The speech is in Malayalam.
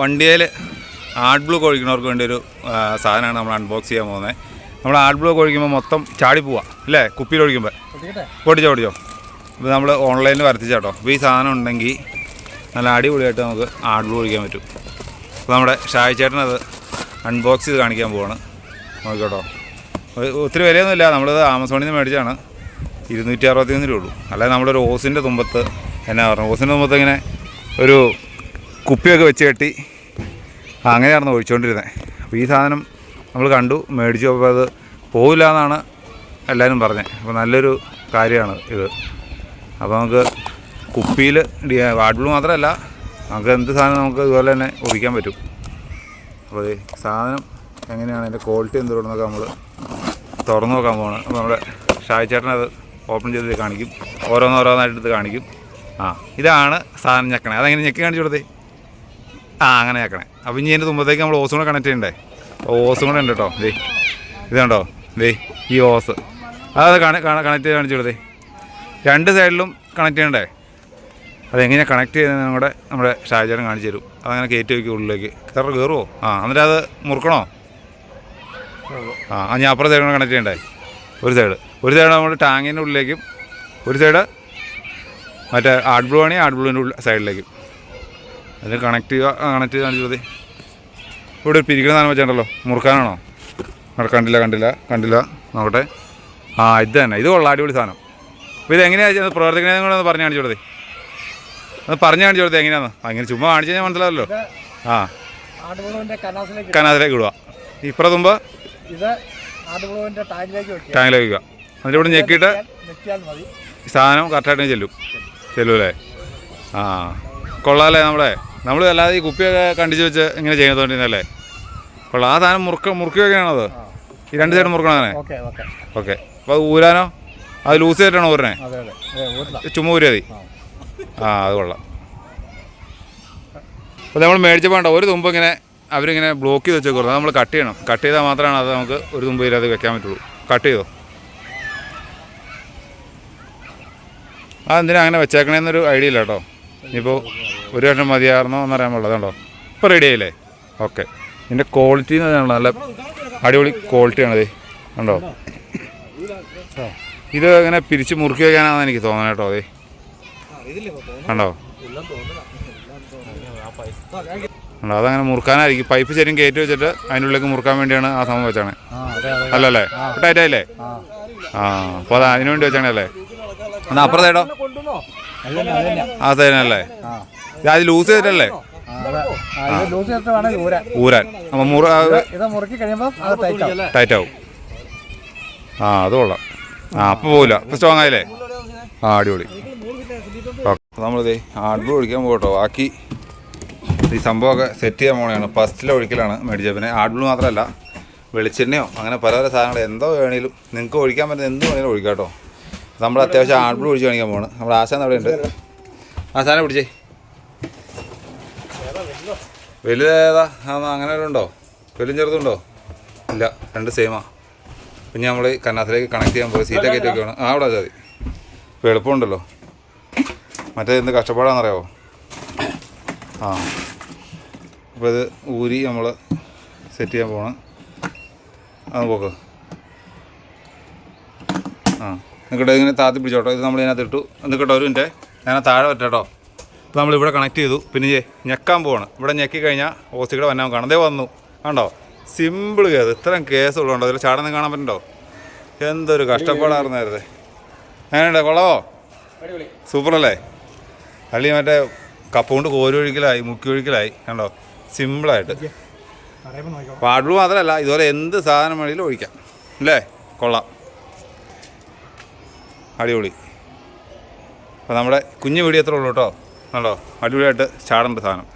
വണ്ടിയിൽ ആർട്ട് ബ്ലൂ കൊഴിക്കുന്നവർക്ക് വേണ്ടി ഒരു സാധനമാണ് നമ്മൾ അൺബോക്സ് ചെയ്യാൻ പോകുന്നത്. നമ്മൾ ആർട്ട് ബ്ലൂ കൊഴിക്കുമ്പോൾ മൊത്തം ചാടി പോവാ അല്ലേ? കുപ്പിയിൽ ഒഴിക്കുമ്പോൾ ഓടിച്ചോ ഓടിച്ചോ അപ്പോൾ നമ്മൾ ഓൺലൈനിൽ വരത്തിച്ചാട്ടോ അപ്പോൾ ഈ സാധനം ഉണ്ടെങ്കിൽ നല്ല അടിപൊളിയായിട്ട് നമുക്ക് ആർട്ട് ബ്ലൂ ഒഴിക്കാൻ പറ്റും. അപ്പോൾ നമ്മുടെ ഷായ് ചേട്ടനത് അൺബോക്സ് ചെയ്ത് കാണിക്കാൻ പോവാണ്. നോക്കിക്കോട്ടോ ഒത്തിരി വിലയൊന്നുമില്ല. നമ്മളിത് ആമസോണിൽ നിന്ന് മേടിച്ചാണ്. ഇരുന്നൂറ്റി അറുപത്തി രൂപ ഉള്ളൂ. അല്ലാതെ നമ്മുടെ ഒരു ഓസിന്റെ തുമ്പത്ത് എന്നാ പറഞ്ഞു? ഓസിന്റെ തുമ്പത്ത് ഇങ്ങനെ ഒരു കുപ്പിയൊക്കെ വെച്ച് കെട്ടി. അങ്ങനെയായിരുന്നു ഒഴിച്ചുകൊണ്ടിരുന്നത് അപ്പോൾ ഈ സാധനം നമ്മൾ കണ്ടു മേടിച്ചു. അപ്പോൾ അത് പോവില്ല എന്നാണ് എല്ലാവരും പറഞ്ഞത് അപ്പോൾ നല്ലൊരു കാര്യമാണ് ഇത്. അപ്പോൾ നമുക്ക് കുപ്പിയിൽ വാഡ്ബിൾ മാത്രമല്ല നമുക്ക് എന്ത് സാധനം നമുക്ക് ഇതുപോലെ തന്നെ ഒഴിക്കാൻ പറ്റും. അപ്പോൾ ഈ സാധനം എങ്ങനെയാണ് അതിന്റെ ക്വാളിറ്റി എന്തുകൊണ്ടെന്നൊക്കെ നമ്മൾ തുറന്നു നോക്കാൻ പോകണം അപ്പോൾ നമ്മുടെ ഷായ് ചേട്ടൻ അത് ഓപ്പൺ ചെയ്ത് കാണിക്കും. ഓരോന്നോരോന്നായിട്ട് ഇത് കാണിക്കും. ആ ഇതാണ് സാധനം ഞെക്കണേ. അതെങ്ങനെ ഞെക്കി കാണിച്ചു കൊടുത്തേ? ആ അങ്ങനെ ആക്കണേ അപ്പോൾ ഇനി അതിന്റെ തുമ്പത്തേക്ക് നമ്മൾ ഓസും കൂടെ കണക്ട് ചെയ്യണ്ടേ? ഓസും കൂടെ ഉണ്ട് കേട്ടോ. ദേ ഇതുണ്ടോ ദേ ഈ ഓസ്. അത് കണക്ട് ചെയ്ത് കാണിച്ചു കൊടുത്തേ. രണ്ട് സൈഡിലും കണക്ട് ചെയ്യണ്ടേ? അതെങ്ങനെയാണ് കണക്ട് ചെയ്യുന്നത് കൂടെ നമ്മുടെ ഷാജാൻ കാണിച്ചു തരും. അതങ്ങനെ കയറ്റി വയ്ക്കും ഉള്ളിലേക്ക്. കയറി കയറുമോ ആ എന്നിട്ട് അത് മുറുക്കണോ? ആ ഞാൻ അപ്പുറത്തെ സൈഡ് കണക്ട് ചെയ്യണ്ടേ? ഒരു സൈഡ് ഒരു സൈഡ് നമ്മൾ ടാങ്കിന്റെ ഉള്ളിലേക്കും ഒരു സൈഡ് മറ്റേ ആഡ് ബ്ലൂ ആണെങ്കിൽ ആട് ബ്ലൂവിന്റെ സൈഡിലേക്കും അതിൽ കണക്ട് ചെയ്യുക കണക്ട് ചെയ്താൽ മതി ഇവിടെ ഒരു പിരിക്കുന്ന സാധനം വെച്ചിട്ടുണ്ടല്ലോ മുറുക്കാനാണോ? അവിടെ കണ്ടില്ല കണ്ടില്ല കണ്ടില്ല. നോക്കട്ടെ. ആ ഇത് തന്നെ ഇത് കൊള്ളാം അടിപൊളി സാധനം. അപ്പോൾ ഇത് എങ്ങനെയാണ് പ്രവർത്തിക്കണതെന്ന് കൂടെ ഒന്ന് പറഞ്ഞു കാണിച്ചു കൊടുത്തേ ഒന്ന് പറഞ്ഞു കാണിച്ചു കൊടുത്തേ എങ്ങനെയാണെന്ന് അങ്ങനെ ചുമ്മാ കാണിച്ചു കഴിഞ്ഞാൽ മനസ്സിലാവല്ലോ. ആ. കനാസിലേക്ക് ഇടുക. ഇപ്പുറം തുമ്പ്. ടാങ്കിലേക്ക് വെക്കുക. അതിന്റെ ഇവിടെ ഞെക്കിയിട്ട് സാധനം കറക്റ്റായിട്ട് ചെല്ലും. ചെല്ലൂല്ലേ ആ. കൊള്ളാമല്ലേ നമ്മളെ? നമ്മൾ അല്ലാതെ ഈ കുപ്പിയൊക്കെ കണ്ടിച്ച് വെച്ച് ഇങ്ങനെ ചെയ്യുന്നതുകൊണ്ടിരുന്നല്ലേ കൊള്ളാം. ആ സാധനം മുറുക്ക മുറുക്കി വെക്കുകയാണത് ഈ രണ്ട് സൈഡ് മുറുക്കണം അങ്ങനെ ഓക്കെ അപ്പോൾ അത് ഊരാനോ? അത് ലൂസ് ചെയ്തിട്ടാണോ ഊരണേ? അതെ അതെ. അതെ ചുമ്മാ ഊരിയാ മതി. ആ. അത് കൊള്ളാം. അപ്പോൾ നമ്മൾ മേടിച്ചപ്പോൾ വേണ്ട ഒരു തുമ്പ് ഇങ്ങനെ അവരിങ്ങനെ ബ്ലോക്ക് ചെയ്ത് വെച്ചേക്കും നമ്മൾ കട്ട് ചെയ്യണം. കട്ട് ചെയ്താൽ മാത്രമാണ് അത് നമുക്ക് ഒരു തുമ്പ് ഇല്ലാതെ വെക്കാൻ പറ്റുള്ളൂ. കട്ട് ചെയ്തോ? അതെന്തിനാ അങ്ങനെ വെച്ചേക്കണേന്നൊരു ഐഡിയ ഇല്ല കേട്ടോ. ഇനിയിപ്പോൾ ഒരു വർഷം മതിയായിരുന്നോ എന്നറിയാൻ പാടില്ല. അതുണ്ടോ ഇപ്പോൾ റെഡി ആയില്ലേ? ഓക്കെ ഇതിന്റെ ക്വാളിറ്റി എന്ന് പറഞ്ഞാൽ നല്ല അടിപൊളി ക്വാളിറ്റിയാണത് കണ്ടോ? ഇത് ഇങ്ങനെ പിരിച്ച് മുറുക്കി വയ്ക്കാനാണെന്ന് എനിക്ക് തോന്നണം കേട്ടോ അതെ. കണ്ടോ? കണ്ടോ? അതങ്ങനെ മുറുക്കാനായിരിക്കും. പൈപ്പ് ശരിയും കയറ്റി വെച്ചിട്ട് അതിന്റെ ഉള്ളിലേക്ക് മുറുക്കാൻ വേണ്ടിയാണ് ആ സംഭവം വെച്ചാണ് ആ അല്ലല്ലേ ടൈറ്റായില്ലേ ആ ആ അപ്പോൾ അത് അതിനു വേണ്ടി വെച്ചാണല്ലേ എന്നാൽ സൈഡോ കൊണ്ടുവന്നോ അത് ലൂസ് ചെയ്തിട്ടല്ലേ? ലൂസ് ചെയ്തിട്ട് വേണം ഊരാൻ. ഊരാൻ. അപ്പം ഇത് മുറുക്കി കഴിയുമ്പോൾ അത് ടൈറ്റ് ആവും. ടൈറ്റ് ആവും. ആ അത് കൊള്ളാം. ആ അപ്പോൾ പോകില്ല ഇപ്പൊ സ്ട്രോങ് ആയില്ലേ? ആ അടിപൊളി. ഓക്കെ. നമ്മളിതേ ആടുമ്പോൾ ഒഴിക്കാൻ പോകട്ടോ. ബാക്കി ഈ സംഭവമൊക്കെ സെറ്റ് ചെയ്യാൻ പോകണതാണ് ഫസ്റ്റിലെ ഒഴിക്കലാണ് മേടിച്ചത് പിന്നെ ആടുമ്പോൾ മാത്രമല്ല വെളിച്ചെണ്ണയോ അങ്ങനെ പല പല സാധനങ്ങൾ എന്തോ വേണേലും നിങ്ങൾക്ക് ഒഴിക്കാൻ പറ്റുന്ന എന്ത് വേണേലും ഒഴിക്കാം കേട്ടോ നമ്മൾ അത്യാവശ്യം ആടുമ്പോൾ ഒഴിച്ച് കാണിക്കാൻ പോകണം നമ്മുടെ ആശാൻ അവിടെ ഉണ്ട്. ആശാനെ പിടിച്ചേ. വലുതേതാ അങ്ങനെ ഉണ്ടോ? വലുതും ചെറുതുണ്ടോ? ഇല്ല രണ്ട് സെയിമാ പിന്നെ നമ്മൾ കന്നാത്തിലേക്ക് കണക്ട് ചെയ്യാൻ പോയി സീറ്റൊക്കെ വെക്കുകയാണ് ആ അവിടെ മതി. ഇപ്പോൾ എളുപ്പമുണ്ടല്ലോ. മറ്റേ എന്ത് കഷ്ടപ്പാടാണെന്നറിയാവോ ആ. അപ്പോൾ ഇത് ഊരി നമ്മൾ സെറ്റ് ചെയ്യാൻ പോകണം അത് പോക്ക് ആ. നിൽക്കട്ടെ ഇങ്ങനെ താത്തി പിടിച്ചോട്ടോ. ഇത് നമ്മൾ ഇതിനകത്ത് ഇട്ടു. നിൽക്കട്ടോ ഒരു മിനിറ്റ് ഞാൻ താഴെ പറ്റാട്ടോ അപ്പോൾ നമ്മളിവിടെ കണക്ട് ചെയ്തു. പിന്നെ ഞെക്കാൻ പോവാണ്. ഇവിടെ ഞെക്കി കഴിഞ്ഞാൽ ഓസിക്കടെ വന്നാൻ കാണാം. അതേ വന്നു. കണ്ടോ? സിമ്പിൾ കേസ് ഇത്രയും കേസ് ഉള്ളതുണ്ടോ അതിൽ ചാടുന്ന കാണാൻ പറ്റുന്നുണ്ടോ എന്തൊരു കഷ്ടപ്പാടായിരുന്നായിരുന്നേ അങ്ങനെയുണ്ട് കൊള്ളാവോ? സൂപ്പറല്ലേ അള്ളി മറ്റേ കപ്പ കൊണ്ട് കോരി ഒഴിക്കലായി മുക്കി ഒഴിക്കലായി. കണ്ടോ? സിമ്പിളായിട്ട് പാടുള്ളൂ മാത്രമല്ല ഇതുപോലെ എന്ത് സാധനം വേണമെങ്കിലും ഒഴിക്കാം. അല്ലേ? കൊള്ളാം. അടിപൊളി. അപ്പോൾ നമ്മുടെ കുഞ്ഞു വീഡിയോ എത്ര ഉള്ളൂ കേട്ടോ. കണ്ടോ അടിപൊളിയായിട്ട് ചാടേണ്ട സാധനം.